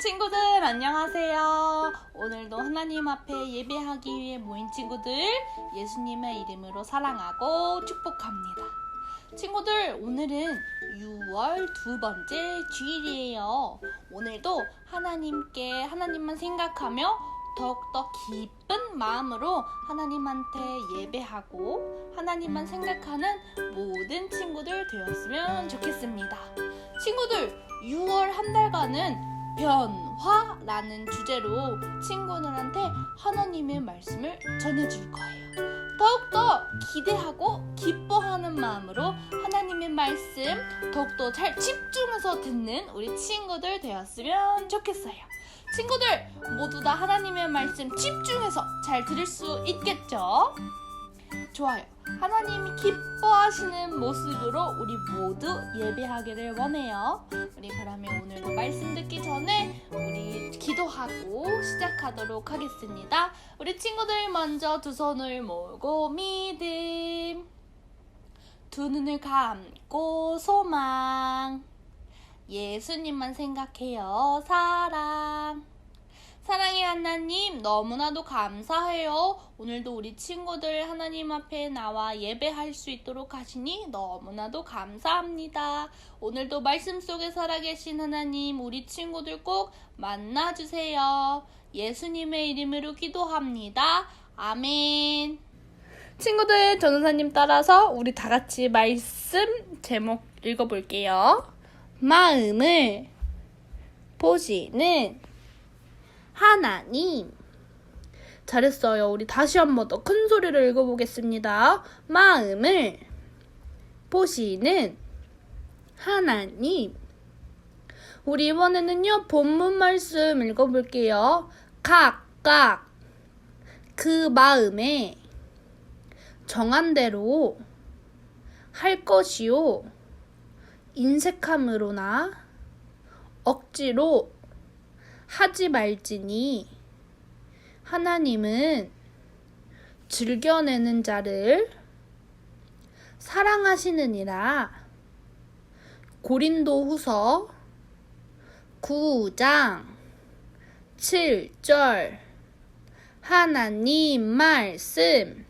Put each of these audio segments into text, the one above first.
친구들 안녕하세요. 오늘도 하나님 앞에 예배하기 위해 모인 친구들 예수님의 이름으로 사랑하고 축복합니다. 친구들 오늘은 6월 두 번째 주일이에요. 오늘도 하나님께 하나님만 생각하며 더욱더 기쁜 마음으로 하나님한테 예배하고 하나님만 생각하는 모든 친구들 되었으면 좋겠습니다. 친구들 6월 한 달간은 변화라는 주제로 친구들한테 하나님의 말씀을 전해줄 거예요. 더욱더 기대하고 기뻐하는 마음으로 하나님의 말씀 더욱더 잘 집중해서 듣는 우리 친구들 되었으면 좋겠어요. 친구들 모두 다 하나님의 말씀 집중해서 잘 들을 수 있겠죠? 좋아요. 하나님이 기뻐하시는 모습으로 우리 모두 예배하기를 원해요. 우리 그러면 오늘도 말씀 듣기 전에 우리 기도하고 시작하도록 하겠습니다. 우리 친구들 먼저 두 손을 모으고 믿음, 두 눈을 감고 소망, 예수님만 생각해요 사랑. 사랑의 하나님, 너무나도 감사해요. 오늘도 우리 친구들 하나님 앞에 나와 예배할 수 있도록 하시니 너무나도 감사합니다. 오늘도 말씀 속에 살아계신 하나님, 우리 친구들 꼭 만나주세요. 예수님의 이름으로 기도합니다. 아멘. 친구들, 전우사님 따라서 우리 다 같이 말씀 제목 읽어볼게요. 마음을 보시는 하나님. 잘했어요. 우리 다시 한번 더 큰 소리를 읽어보겠습니다. 마음을 보시는 하나님. 우리 이번에는요, 본문 말씀 읽어볼게요. 각각 그 마음에 정한 대로 할 것이요. 인색함으로나 억지로 하지 말지니 하나님은 즐겨내는 자를 사랑하시느니라. 고린도 후서 9장 7절 하나님 말씀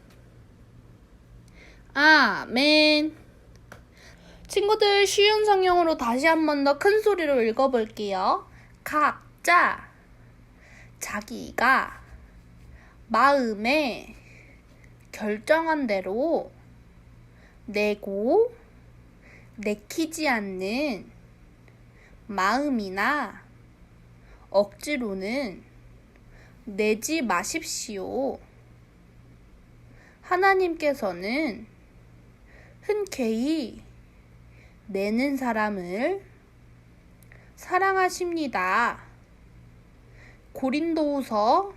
아멘 친구들 쉬운 성경으로 다시 한 번 더 큰 소리로 읽어볼게요. 각 자 자기가 마음에 결정한 대로 내고 내키지 않는 마음이나 억지로는 내지 마십시오. 하나님께서는 흔쾌히 내는 사람을 사랑하십니다. 고린도후서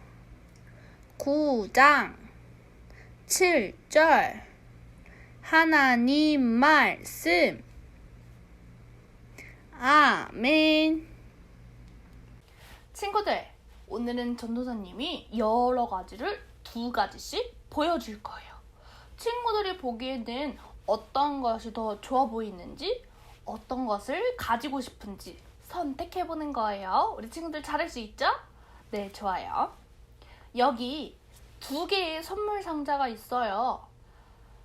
9장 7절. 하나님 말씀. 아멘. 친구들 오늘은 전도사님이 여러 가지를 두 가지씩 보여줄 거예요. 친구들이 보기에는 어떤 것이 더 좋아 보이는지 어떤 것을 가지고 싶은지 선택해 보는 거예요. 우리 친구들 잘할 수 있죠? 네 좋아요 여기 두 개의 선물 상자가 있어요.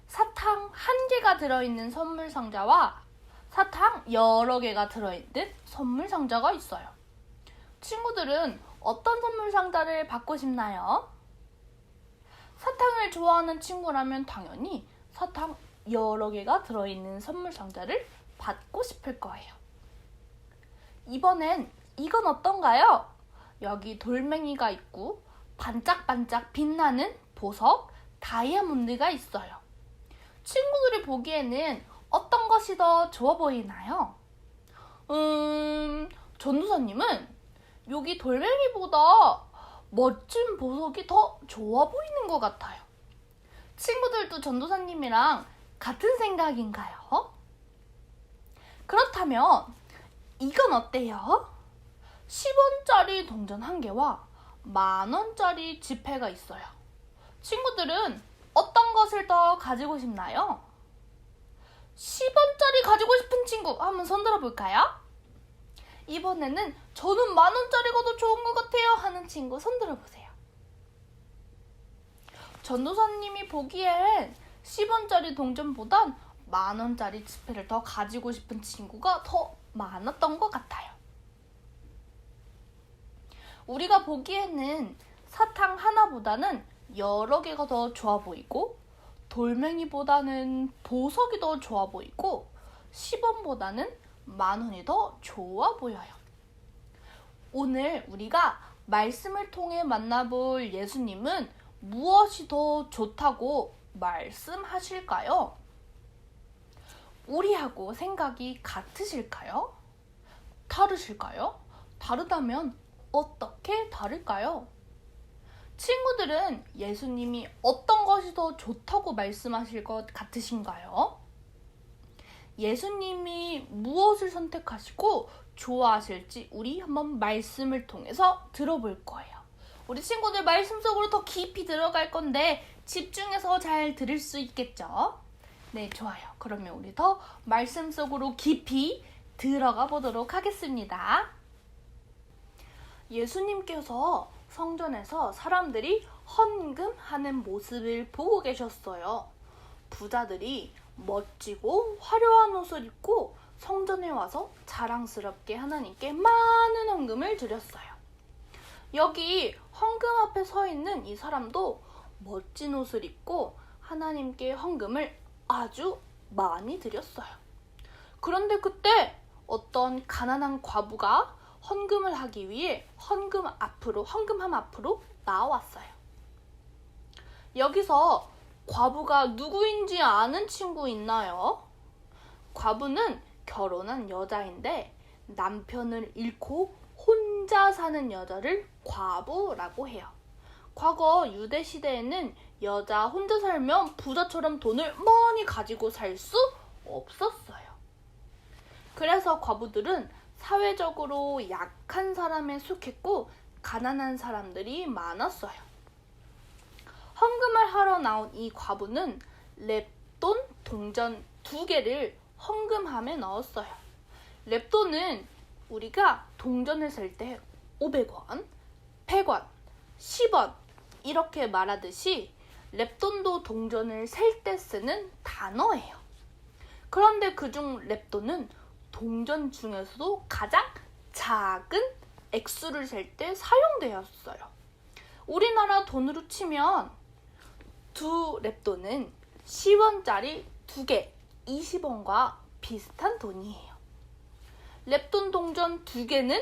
사탕 한 개가 들어있는 선물 상자와 사탕 여러 개가 들어있는 선물 상자가 있어요. 친구들은 어떤 선물 상자를 받고 싶나요? 사탕을 좋아하는 친구라면 당연히 사탕 여러 개가 들어있는 선물 상자를 받고 싶을 거예요. 이번엔 이건 어떤가요? 여기 돌멩이가 있고 반짝반짝 빛나는 보석, 다이아몬드가 있어요. 친구들이 보기에는 어떤 것이 더 좋아 보이나요? 음, 전도사님은 여기 돌멩이보다 멋진 보석이 더 좋아 보이는 것 같아요. 친구들도 전도사님이랑 같은 생각인가요? 그렇다면 이건 어때요? 10원짜리 동전 한 개와 만 원짜리 지폐가 있어요. 친구들은 어떤 것을 더 가지고 싶나요? 10원짜리 가지고 싶은 친구 한번 손 들어 볼까요? 이번에는 저는 만 원짜리가 더 좋은 것 같아요 하는 친구 손 들어 보세요. 전도사님이 보기엔 10원짜리 동전보단 만 원짜리 지폐를 더 가지고 싶은 친구가 더 많았던 것 같아요. 우리가 보기에는 사탕 하나보다는 여러 개가 더 좋아 보이고 돌멩이보다는 보석이 더 좋아 보이고 10원보다는 만 원이 더 좋아 보여요. 오늘 우리가 말씀을 통해 만나볼 예수님은 무엇이 더 좋다고 말씀하실까요? 우리하고 생각이 같으실까요? 다르실까요? 다르다면 어떻게 다를까요? 친구들은 예수님이 어떤 것이 더 좋다고 말씀하실 것 같으신가요? 예수님이 무엇을 선택하시고 좋아하실지 우리 한번 말씀을 통해서 들어볼 거예요. 우리 친구들 말씀 속으로 더 깊이 들어갈 건데 집중해서 잘 들을 수 있겠죠? 네, 좋아요. 그러면 우리 더 말씀 속으로 깊이 들어가 보도록 하겠습니다. 예수님께서 성전에서 사람들이 헌금하는 모습을 보고 계셨어요. 부자들이 멋지고 화려한 옷을 입고 성전에 와서 자랑스럽게 하나님께 많은 헌금을 드렸어요. 여기 헌금 앞에 서 있는 이 사람도 멋진 옷을 입고 하나님께 헌금을 아주 많이 드렸어요. 그런데 그때 어떤 가난한 과부가 헌금을 하기 위해 헌금 앞으로 헌금함 앞으로 나왔어요. 여기서 과부가 누구인지 아는 친구 있나요? 과부는 결혼한 여자인데 남편을 잃고 혼자 사는 여자를 과부라고 해요. 과거 유대 시대에는 여자 혼자 살면 부자처럼 돈을 많이 가지고 살 수 없었어요. 그래서 과부들은 사회적으로 약한 사람에 속했고 가난한 사람들이 많았어요. 헌금을 하러 나온 이 과부는 랩돈 동전 두 개를 헌금함에 넣었어요. 랩돈은 우리가 동전을 살때 500원, 100원, 10원 이렇게 말하듯이 랩돈도 동전을 셀 때 쓰는 단어예요. 그런데 그중 랩돈은 동전 중에서도 가장 작은 액수를 셀 때 사용되었어요. 우리나라 돈으로 치면 두 랩돈은 10원짜리 두 개, 20원과 비슷한 돈이에요. 랩돈 동전 두 개는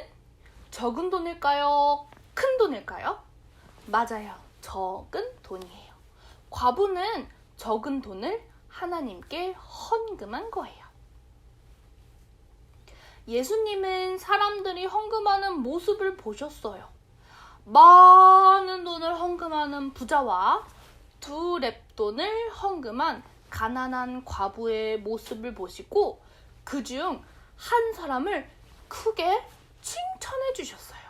적은 돈일까요? 큰 돈일까요? 맞아요. 적은 돈이에요. 과부는 적은 돈을 하나님께 헌금한 거예요. 예수님은 사람들이 헌금하는 모습을 보셨어요. 많은 돈을 헌금하는 부자와 두 랩돈을 헌금한 가난한 과부의 모습을 보시고 그 중 한 사람을 크게 칭찬해 주셨어요.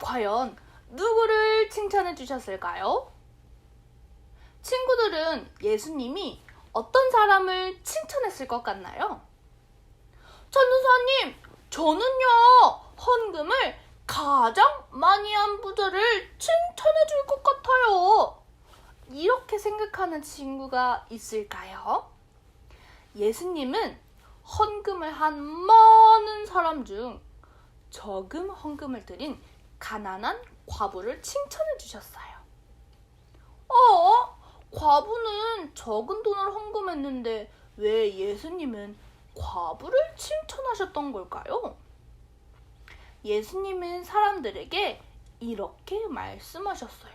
과연 누구를 칭찬해 주셨을까요? 친구들은 예수님이 어떤 사람을 칭찬했을 것 같나요? 전도사님, 저는요, 헌금을 가장 많이 한 부자를 칭찬해 줄 것 같아요. 이렇게 생각하는 친구가 있을까요? 예수님은 헌금을 한 많은 사람 중 적은 헌금을 드린 가난한 과부를 칭찬해 주셨어요. 어? 과부는 적은 돈을 헌금했는데 왜 예수님은 과부를 칭찬하셨던 걸까요? 예수님은 사람들에게 이렇게 말씀하셨어요.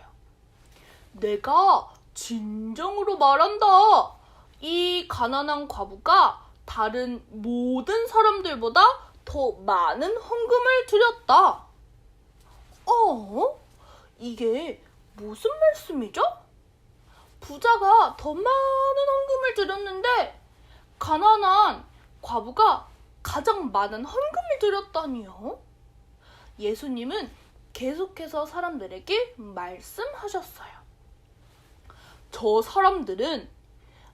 내가 진정으로 말한다. 이 가난한 과부가 다른 모든 사람들보다 더 많은 헌금을 드렸다. 어? 이게 무슨 말씀이죠? 부자가 더 많은 헌금을 드렸는데 가난한 과부가 가장 많은 헌금을 드렸다니요. 예수님은 계속해서 사람들에게 말씀하셨어요. 저 사람들은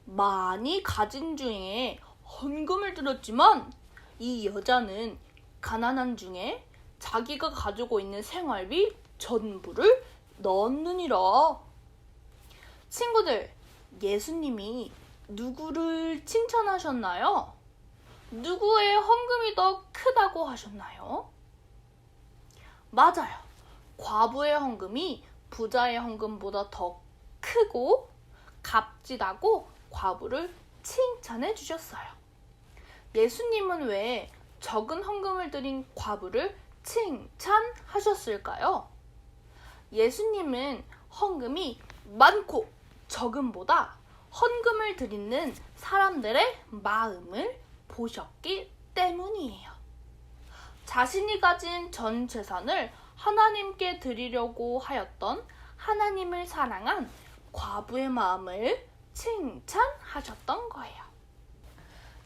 많이 가진 중에 헌금을 드렸지만 이 여자는 가난한 중에 자기가 가지고 있는 생활비 전부를 넣느니라. 친구들, 예수님이 누구를 칭찬하셨나요? 누구의 헌금이 더 크다고 하셨나요? 맞아요. 과부의 헌금이 부자의 헌금보다 더 크고 값지다고 과부를 칭찬해 주셨어요. 예수님은 왜 적은 헌금을 드린 과부를 칭찬하셨을까요? 예수님은 헌금이 많고 적음보다 헌금을 드리는 사람들의 마음을 보셨기 때문이에요. 자신이 가진 전 재산을 하나님께 드리려고 하였던 하나님을 사랑한 과부의 마음을 칭찬하셨던 거예요.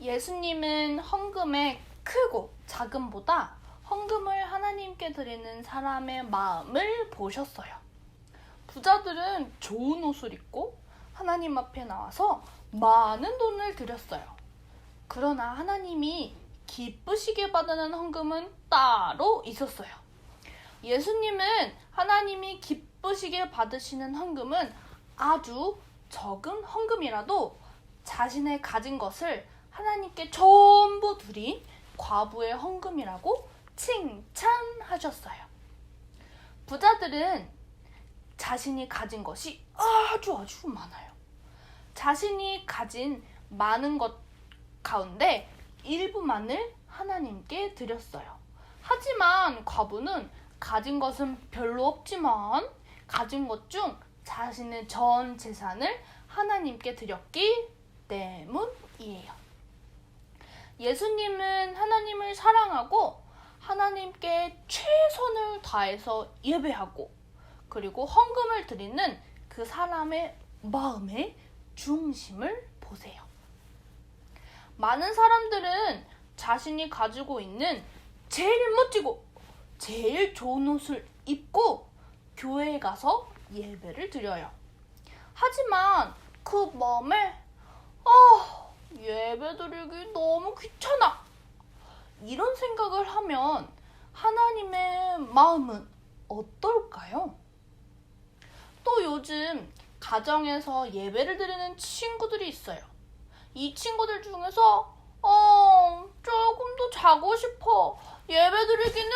예수님은 헌금의 크고 작음보다 헌금을 하나님께 드리는 사람의 마음을 보셨어요. 부자들은 좋은 옷을 입고 하나님 앞에 나와서 많은 돈을 드렸어요. 그러나 하나님이 기쁘시게 받는 헌금은 따로 있었어요. 예수님은 하나님이 기쁘시게 받으시는 헌금은 아주 적은 헌금이라도 자신의 가진 것을 하나님께 전부 드린 과부의 헌금이라고 칭찬하셨어요. 부자들은 자신이 가진 것이 아주 아주 많아요. 자신이 가진 많은 것 가운데 일부만을 하나님께 드렸어요. 하지만 과부는 가진 것은 별로 없지만 가진 것 중 자신의 전 재산을 하나님께 드렸기 때문이에요. 예수님은 하나님을 사랑하고 하나님께 최선을 다해서 예배하고 그리고 헌금을 드리는 그 사람의 마음의 중심을 보세요. 많은 사람들은 자신이 가지고 있는 제일 멋지고 제일 좋은 옷을 입고 교회에 가서 예배를 드려요. 하지만 그 마음에 아, 예배 드리기 너무 귀찮아. 이런 생각을 하면 하나님의 마음은 어떨까요? 또 요즘 가정에서 예배를 드리는 친구들이 있어요. 이 친구들 중에서 어, 조금 더 자고 싶어. 예배 드리기는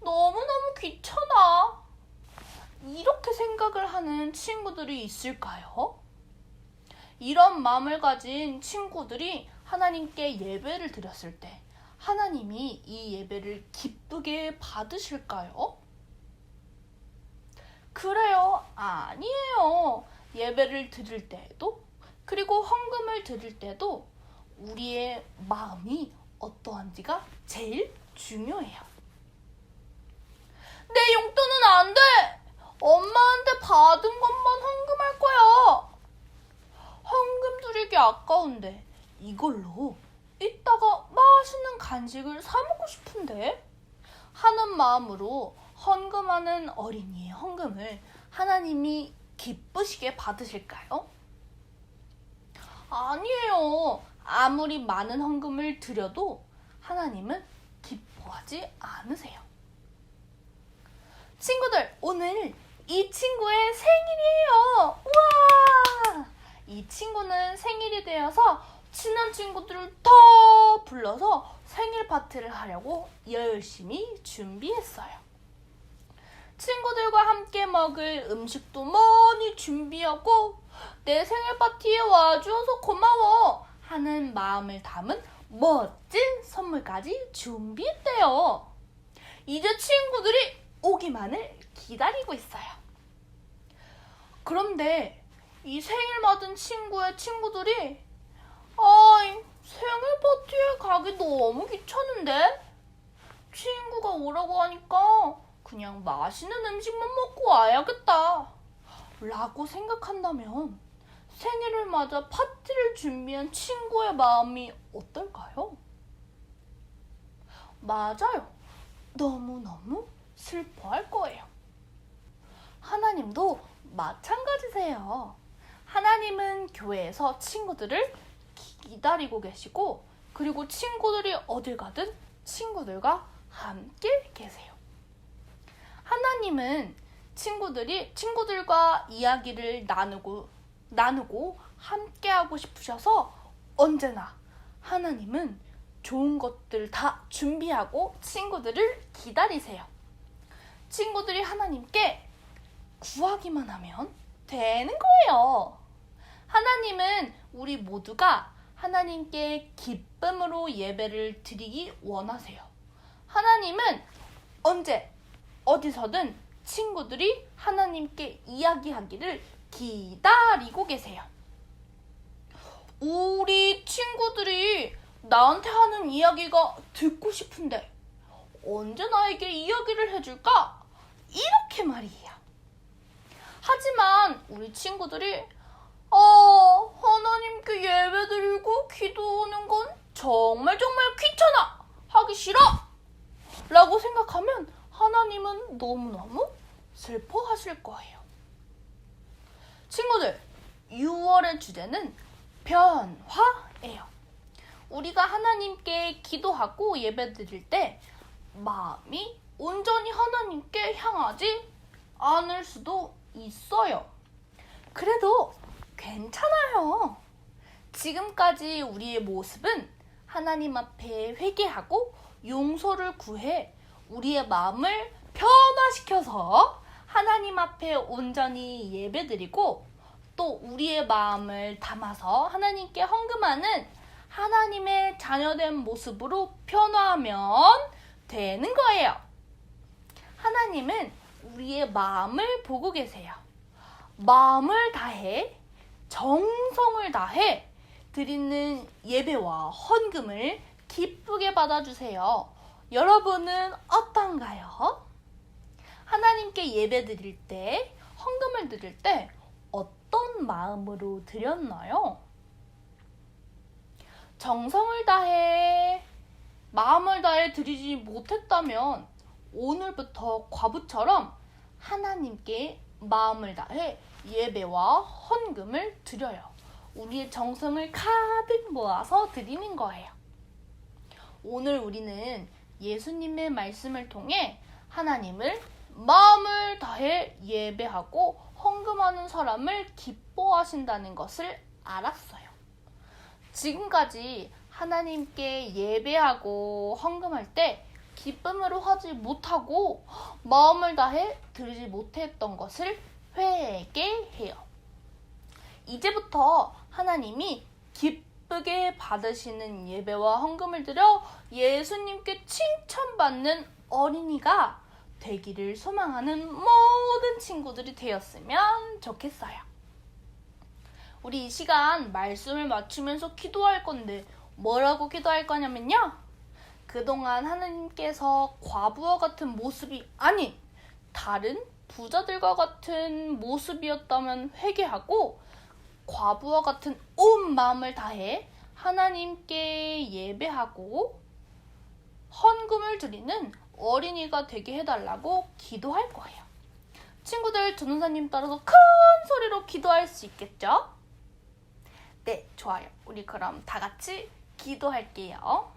너무너무 귀찮아. 이렇게 생각을 하는 친구들이 있을까요? 이런 마음을 가진 친구들이 하나님께 예배를 드렸을 때 하나님이 이 예배를 기쁘게 받으실까요? 그래요. 아니에요. 예배를 드릴 때에도 그리고 헌금을 드릴 때도 우리의 마음이 어떠한지가 제일 중요해요. 내 용돈은 안 돼! 엄마한테 받은 것만 헌금할 거야! 헌금 드리기 아까운데 이걸로 이따가 맛있는 간식을 사 먹고 싶은데 하는 마음으로 헌금하는 어린이의 헌금을 하나님이 기쁘시게 받으실까요? 아니에요. 아무리 많은 헌금을 드려도 하나님은 기뻐하지 않으세요. 친구들, 오늘 이 친구의 생일이에요. 우와! 이 친구는 생일이 되어서 친한 친구들을 더 불러서 생일 파티를 하려고 열심히 준비했어요. 친구들과 함께 먹을 음식도 많이 준비하고 내 생일 파티에 와주어서 고마워 하는 마음을 담은 멋진 선물까지 준비했대요. 이제 친구들이 오기만을 기다리고 있어요. 그런데 이 생일 맞은 친구의 친구들이 아, 생일 파티에 가기 너무 귀찮은데? 친구가 오라고 하니까 그냥 맛있는 음식만 먹고 와야겠다. 라고 생각한다면 생일을 맞아 파티를 준비한 친구의 마음이 어떨까요? 맞아요. 너무너무 슬퍼할 거예요. 하나님도 마찬가지세요. 하나님은 교회에서 친구들을 기다리고 계시고, 그리고 친구들이 어딜 가든 친구들과 함께 계세요. 하나님은 친구들이 친구들과 이야기를 나누고 나누고 함께 하고 싶으셔서 언제나 하나님은 좋은 것들 다 준비하고 친구들을 기다리세요. 친구들이 하나님께 구하기만 하면 되는 거예요. 하나님은 우리 모두가 하나님께 기쁨으로 예배를 드리기 원하세요. 하나님은 언제 어디서든 친구들이 하나님께 이야기하기를 기다리고 계세요. 우리 친구들이 나한테 하는 이야기가 듣고 싶은데 언제 나에게 이야기를 해줄까? 이렇게 말이에요. 하지만 우리 친구들이 어, 하나님께 예배 드리고 기도하는 건 정말 정말 귀찮아! 하기 싫어! 라고 생각하면 하나님은 너무너무 슬퍼하실 거예요. 친구들, 6월의 주제는 변화예요. 우리가 하나님께 기도하고 예배 드릴 때 마음이 온전히 하나님께 향하지 않을 수도 있어요. 그래도 괜찮아요. 지금까지 우리의 모습은 하나님 앞에 회개하고 용서를 구해 우리의 마음을 변화시켜서 하나님 앞에 온전히 예배드리고 또 우리의 마음을 담아서 하나님께 헌금하는 하나님의 자녀된 모습으로 변화하면 되는 거예요. 하나님은 우리의 마음을 보고 계세요. 마음을 다해, 정성을 다해 드리는 예배와 헌금을 기쁘게 받아주세요. 여러분은 어떤가요? 하나님께 예배 드릴 때, 헌금을 드릴 때 어떤 마음으로 드렸나요? 정성을 다해, 마음을 다해 드리지 못했다면 오늘부터 과부처럼 하나님께 마음을 다해 예배와 헌금을 드려요. 우리의 정성을 가득 모아서 드리는 거예요. 오늘 우리는 예수님의 말씀을 통해 하나님을 마음을 다해 예배하고 헌금하는 사람을 기뻐하신다는 것을 알았어요. 지금까지 하나님께 예배하고 헌금할 때 기쁨으로 하지 못하고 마음을 다해 드리지 못했던 것을 회개해요. 이제부터 하나님이 기 쁘게 받으시는 예배와 헌금을 드려 예수님께 칭찬받는 어린이가 되기를 소망하는 모든 친구들이 되었으면 좋겠어요. 우리 이 시간 말씀을 맞추면서 기도할 건데 뭐라고 기도할 거냐면요. 그동안 하나님께서 과부와 같은 모습이 아닌 다른 부자들과 같은 모습이었다면 회개하고 과부와 같은 온 마음을 다해 하나님께 예배하고 헌금을 드리는 어린이가 되게 해달라고 기도할 거예요. 친구들 전도사님 따라서 큰 소리로 기도할 수 있겠죠? 네, 좋아요. 우리 그럼 다 같이 기도할게요.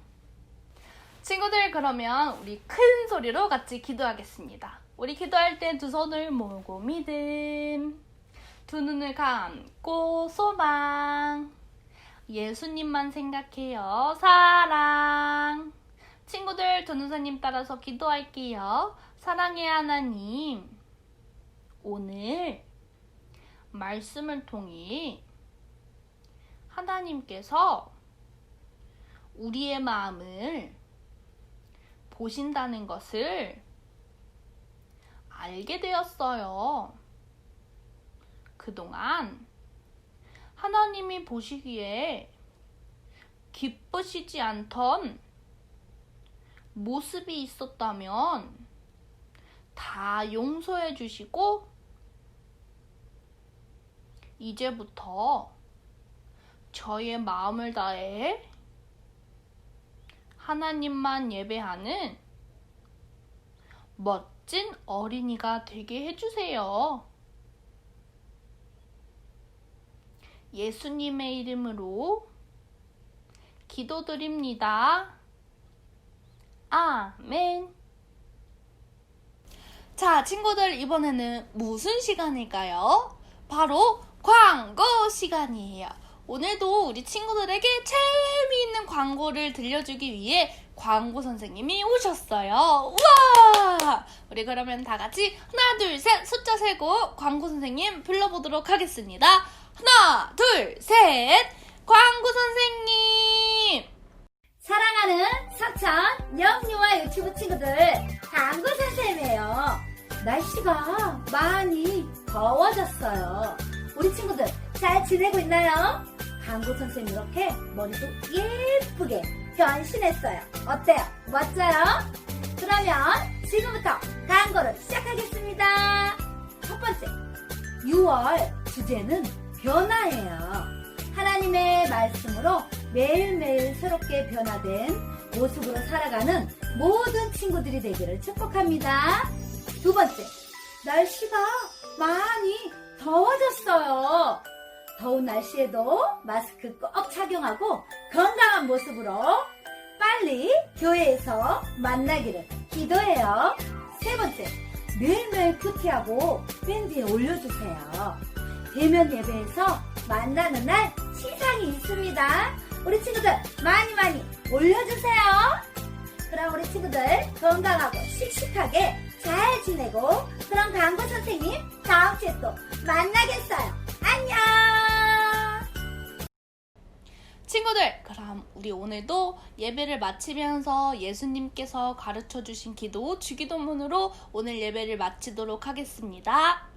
친구들 그러면 우리 큰 소리로 같이 기도하겠습니다. 우리 기도할 때 두 손을 모으고 믿음, 두 눈을 감고 소망, 예수님만 생각해요 사랑. 친구들 전우사님 따라서 기도할게요. 사랑의 하나님, 오늘 말씀을 통해 하나님께서 우리의 마음을 보신다는 것을 알게 되었어요. 그동안 하나님이 보시기에 기쁘시지 않던 모습이 있었다면 다 용서해 주시고 이제부터 저의 마음을 다해 하나님만 예배하는 멋진 어린이가 되게 해주세요. 예수님의 이름으로 기도드립니다. 아멘. 자, 친구들 이번에는 무슨 시간일까요? 바로 광고 시간이에요. 오늘도 우리 친구들에게 재미있는 광고를 들려주기 위해 광고 선생님이 오셨어요. 우와! 우리 그러면 다 같이 하나, 둘, 셋 숫자 세고 광고 선생님 불러보도록 하겠습니다. 하나, 둘, 셋! 광고 선생님! 사랑하는 석천 영유아 유튜브 친구들 당구 선생님이에요. 날씨가 많이 더워졌어요. 우리 친구들 잘 지내고 있나요? 강구 선생님 이렇게 머리도 예쁘게 변신했어요. 어때요? 멋져요? 그러면 지금부터 광고를 시작하겠습니다. 첫 번째, 6월 주제는 변화예요. 하나님의 말씀으로 매일매일 새롭게 변화된 모습으로 살아가는 모든 친구들이 되기를 축복합니다. 두 번째, 날씨가 많이 더워졌어요. 더운 날씨에도 마스크 꼭 착용하고 건강한 모습으로 빨리 교회에서 만나기를 기도해요. 세 번째, 매일매일 큐티하고 밴드에 올려주세요. 대면 예배에서 만나는 날 시상이 있습니다. 우리 친구들 많이 많이 올려주세요. 그럼 우리 친구들 건강하고 씩씩하게 잘 지내고 그럼 강구 선생님 다음 주에 또 만나겠어요. 안녕. 친구들, 그럼 우리 오늘도 예배를 마치면서 예수님께서 가르쳐 주신 기도 주기도문으로 오늘 예배를 마치도록 하겠습니다.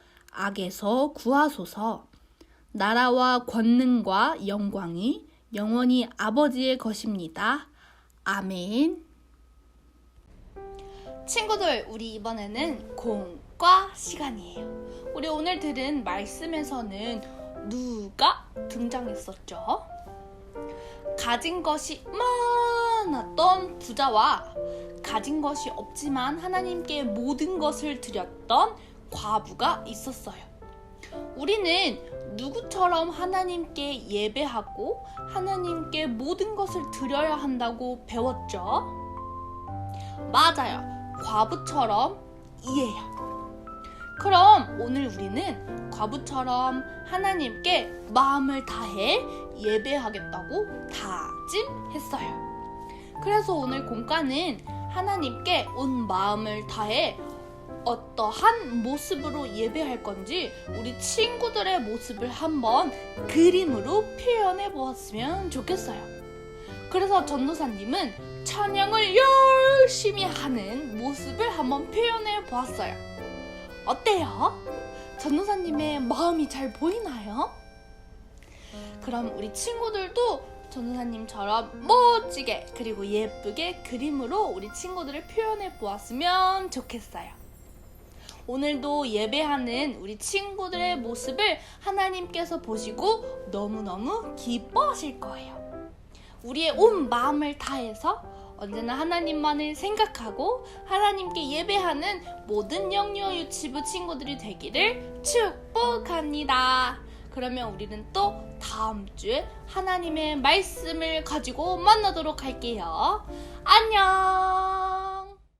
악에서 구하소서. 나라와 권능과 영광이 영원히 아버지의 것입니다. 아멘. 친구들, 우리 이번에는 공과 시간이에요. 우리 오늘 들은 말씀에서는 누가 등장했었죠? 가진 것이 많았던 부자와 가진 것이 없지만 하나님께 모든 것을 드렸던 과부가 있었어요. 우리는 누구처럼 하나님께 예배하고 하나님께 모든 것을 드려야 한다고 배웠죠? 맞아요. 과부처럼 이해요. 그럼 오늘 우리는 과부처럼 하나님께 마음을 다해 예배하겠다고 다짐했어요. 그래서 오늘 공과는 하나님께 온 마음을 다해 어떠한 모습으로 예배할 건지 우리 친구들의 모습을 한번 그림으로 표현해 보았으면 좋겠어요. 그래서 전도사님은 찬양을 열심히 하는 모습을 한번 표현해 보았어요. 어때요? 전도사님의 마음이 잘 보이나요? 그럼 우리 친구들도 전도사님처럼 멋지게 그리고 예쁘게 그림으로 우리 친구들을 표현해 보았으면 좋겠어요. 오늘도 예배하는 우리 친구들의 모습을 하나님께서 보시고 너무너무 기뻐하실 거예요. 우리의 온 마음을 다해서 언제나 하나님만을 생각하고 하나님께 예배하는 모든 영유아 유치부 친구들이 되기를 축복합니다. 그러면 우리는 또 다음 주에 하나님의 말씀을 가지고 만나도록 할게요. 안녕!